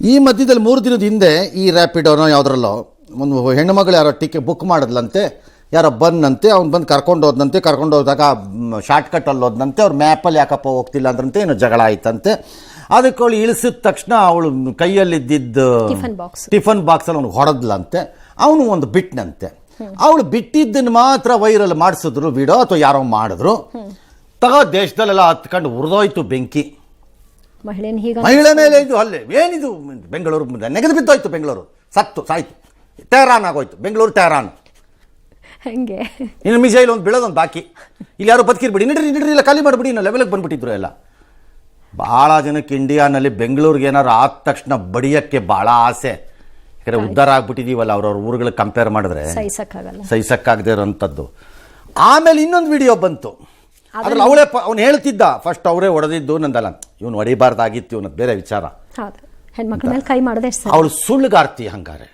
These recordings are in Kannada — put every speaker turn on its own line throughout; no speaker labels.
ಈ ಮಧ್ಯದಲ್ಲಿ ಮೂರು ದಿನದ ಹಿಂದೆ ಈ ರ್ಯಾಪಿಡೋನೋ ಯಾವುದ್ರಲ್ಲೋ ಒಂದು ಹೆಣ್ಣು ಮಗಳು ಯಾರೋ ಟಿಕೆಟ್ ಬುಕ್ ಮಾಡಿದ್ಲಂತೆ ಯಾರೋ ಬಂದಂತೆ ಅವ್ನು ಬಂದು ಕರ್ಕೊಂಡು ಹೋದಂತೆ ಕರ್ಕೊಂಡು ಹೋದಾಗ ಶಾರ್ಟ್ ಕಟ್ಟಲ್ಲಿ ಹೋದಂತೆ ಅವ್ರು ಮ್ಯಾಪಲ್ಲಿ ಯಾಕಪ್ಪ ಹೋಗ್ತಿಲ್ಲ ಅಂದ್ರಂತೆ ಏನೋ ಜಗಳ ಆಯ್ತಂತೆ. ಅದಕ್ಕೆ ಅವಳು ಇಳಿಸಿದ ತಕ್ಷಣ ಅವಳು ಕೈಯಲ್ಲಿದ್ದಿದ್ದ
ಟಿಫನ್ ಬಾಕ್ಸ್
ಟಿಫನ್ ಬಾಕ್ಸಲ್ಲಿ ಅವ್ನು ಹೊಡೆದ್ಲಂತೆ. ಅವನು ಒಂದು ಬಿಟ್ಟನಂತೆ ಅವಳು ಬಿಟ್ಟಿದ್ದನ್ನು ಮಾತ್ರ ವೈರಲ್ ಮಾಡಿಸಿದ್ರು ವಿಡೋ ಅಥವಾ ಯಾರೋ ಮಾಡಿದ್ರು. ತಗೋ ದೇಶದಲ್ಲೆಲ್ಲ ಹತ್ಕೊಂಡು ಉರಿದೋಯ್ತು ಬೆಂಕಿ.
ಮಹಿಳೆಯನ್ನು ಹೀಗ
ಮಹಿಳೆ ಮೇಲೆ ಇದು ಅಲ್ಲೇ ಏನಿದು ಬೆಂಗಳೂರು ಮುಂದೆ? ನೆಗೆದು ಬಿದ್ದೋಯ್ತು ಬೆಂಗಳೂರು. ಸತ್ತು ಸಾಯ್ತು. ಟೆಹರಾನ್ ಆಗೋಯ್ತು. ಬೆಂಗಳೂರು ಟೆಹರಾನ್
ಹಂಗೆ?
ಇನ್ನು ಮಿಸೈಲ್ ಒಂದು ಬೀಳೋದೊಂದು ಬಾಕಿ. ಇಲ್ಲಿ ಯಾರು ಬದುಕಿರ್ಬಿಡಿ. ನಿಡ್ರಿ ನಿಡ್ರಿ ಇಲ್ಲ ಖಾಲಿ ಮಾಡಿಬಿಡಿ. ಇನ್ನು ಲೆವೆಲ್ಗೆ ಬಂದ್ಬಿಟ್ಟಿದ್ರು ಎಲ್ಲ. ಭಾಳ ಜನಕ್ಕೆ ಇಂಡಿಯಾನಲ್ಲಿ ಬೆಂಗಳೂರಿಗೆ ಏನಾದ್ರು ಆದ ತಕ್ಷಣ ಬಡಿಯೋಕ್ಕೆ ಭಾಳ ಆಸೆ. ಯಾಕಂದರೆ ಉದ್ಧಾರ ಆಗ್ಬಿಟ್ಟಿದೀವಲ್ಲ ಅವ್ರವ್ರ ಊರುಗಳಿಗೆ ಕಂಪೇರ್ ಮಾಡಿದ್ರೆ.
ಸಹಿಸಕ್ಕಾಗಲ್ಲ.
ಸಹಿಸಕ್ಕಾಗದೇ ಇರೋಂಥದ್ದು. ಆಮೇಲೆ ಇನ್ನೊಂದು ವಿಡಿಯೋ ಬಂತು. ಅದ್ರಲ್ಲಿ ಅವಳೇ ಅವ್ನು ಹೇಳ್ತಿದ್ದ ಫಸ್ಟ್ ಅವರೇ ಹೊಡೆದಿದ್ದು ನಂದಲ್ಲ. ಇವನು ಹೊಡಿಬಾರ್ದಾಗಿತ್ತು ಇವನದ್ದು ಬೇರೆ ವಿಚಾರ.
ಹೌದು. ಹೆಣ್ಮಕ್ಳ ಮೇಲೆ ಕೈ ಮಾಡದೆ
ಅವಳು ಸುಳ್ಳುಗಾರ್ತಿ ಹಂಗಾರೆ.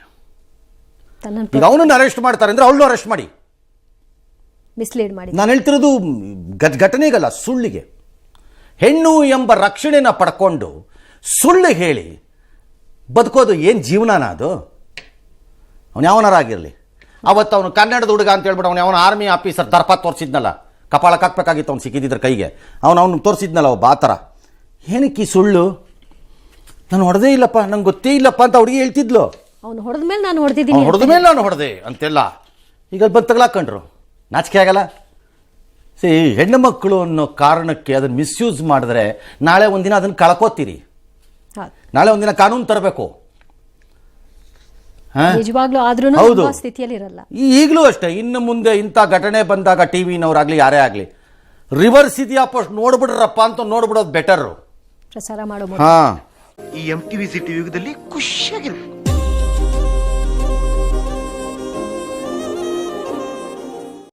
ಈಗ ಅವನನ್ನು ಅರೆಸ್ಟ್ ಮಾಡ್ತಾರೆ ಅಂದ್ರೆ ಅವಳನ್ನು ಅರೆಸ್ಟ್ ಮಾಡಿ.
ಮಿಸ್ಲೀಡ್ ಮಾಡಿ.
ನಾನು ಹೇಳ್ತಿರೋದು ಘಟನೆಗಲ್ಲ ಸುಳ್ಳಿಗೆ. ಹೆಣ್ಣು ಎಂಬ ರಕ್ಷಣೆನ ಪಡ್ಕೊಂಡು ಸುಳ್ಳು ಹೇಳಿ ಬದುಕೋದು ಏನು ಜೀವನನ ಅದು? ಅವನು ಯಾವನಾರಾಗಿರಲಿ ಅವತ್ತು ಅವನು ಕನ್ನಡದ ಹುಡುಗ ಅಂತ ಹೇಳ್ಬಿಟ್ಟು ಅವನು ಯಾವನ ಆರ್ಮಿ ಆಫೀಸರ್ ದರ್ಪ ತೋರಿಸಿದ್ನಲ್ಲ. ಕಪಾಳಕ್ಕೆ ಹಾಕ್ಬೇಕಾಗಿತ್ತು ಅವ್ನು ಸಿಕ್ಕಿದ್ದಿದ್ರ ಕೈಗೆ. ಅವನು ಅವನು ತೋರಿಸಿದ್ನಲ್ಲ ಒಬ್ಬ ಆ ಥರ ಏನಕ್ಕೆ ಈ ಸುಳ್ಳು? ನಾನು ಹೊಡೆದೇ ಇಲ್ಲಪ್ಪ ನಂಗೆ ಗೊತ್ತೇ ಇಲ್ಲಪ್ಪ ಅಂತ ಅವ್ರಿಗೆ ಹೇಳ್ತಿದ್ಲು.
ಅವ್ನು ಹೊಡೆದ ಮೇಲೆ ನಾನು ಹೊಡೆದಿದ್ದೀನಿ
ಹೊಡೆದ ಮೇಲೆ ನಾನು ಹೊಡೆದೆ ಅಂತೆಲ್ಲ. ಈಗ ಅಲ್ಲಿ ಬಂದು ತಗಲಾಕೊಂಡ್ರು ನಾಚಿಕೆ ಆಗಲ್ಲ. ಸಿ ಹೆಣ್ಣು ಮಕ್ಕಳು ಅನ್ನೋ ಕಾರಣಕ್ಕೆ ಅದನ್ನು ಮಿಸ್ಯೂಸ್ ಮಾಡಿದ್ರೆ ನಾಳೆ ಒಂದಿನ ಅದನ್ನು ಕಳ್ಕೋತೀರಿ. ನಾಳೆ ಒಂದಿನ ಕಾನೂನು ತರಬೇಕು.
ನಿಜವಾಗ್ಲೂ ಆದ್ರೂ
ಹೌದು.
ಸ್ಥಿತಿಯಲ್ಲಿ ಇರಲ್ಲ.
ಈಗಲೂ ಅಷ್ಟೇ ಇನ್ನು ಮುಂದೆ ಇಂಥ ಘಟನೆ ಬಂದಾಗ ಟಿ ವಿನವ್ರಾಗಲಿ ಯಾರೇ ಆಗ್ಲಿ ರಿವರ್ಸ್ ಇದೆಯಪ್ಪ ನೋಡ್ಬಿಡ್ರಪ್ಪ ಅಂತ ನೋಡ್ಬಿಡೋದು ಬೆಟರ್
ಪ್ರಸಾರ ಮಾಡೋ ಹಾ.
ಹಾಂ
ಈ ಎಂ ಟಿವಿ ಸಿಟಿ ಯುಗದಲ್ಲಿ ಖುಷಿಯಾಗಿರ್ಬೇಕು.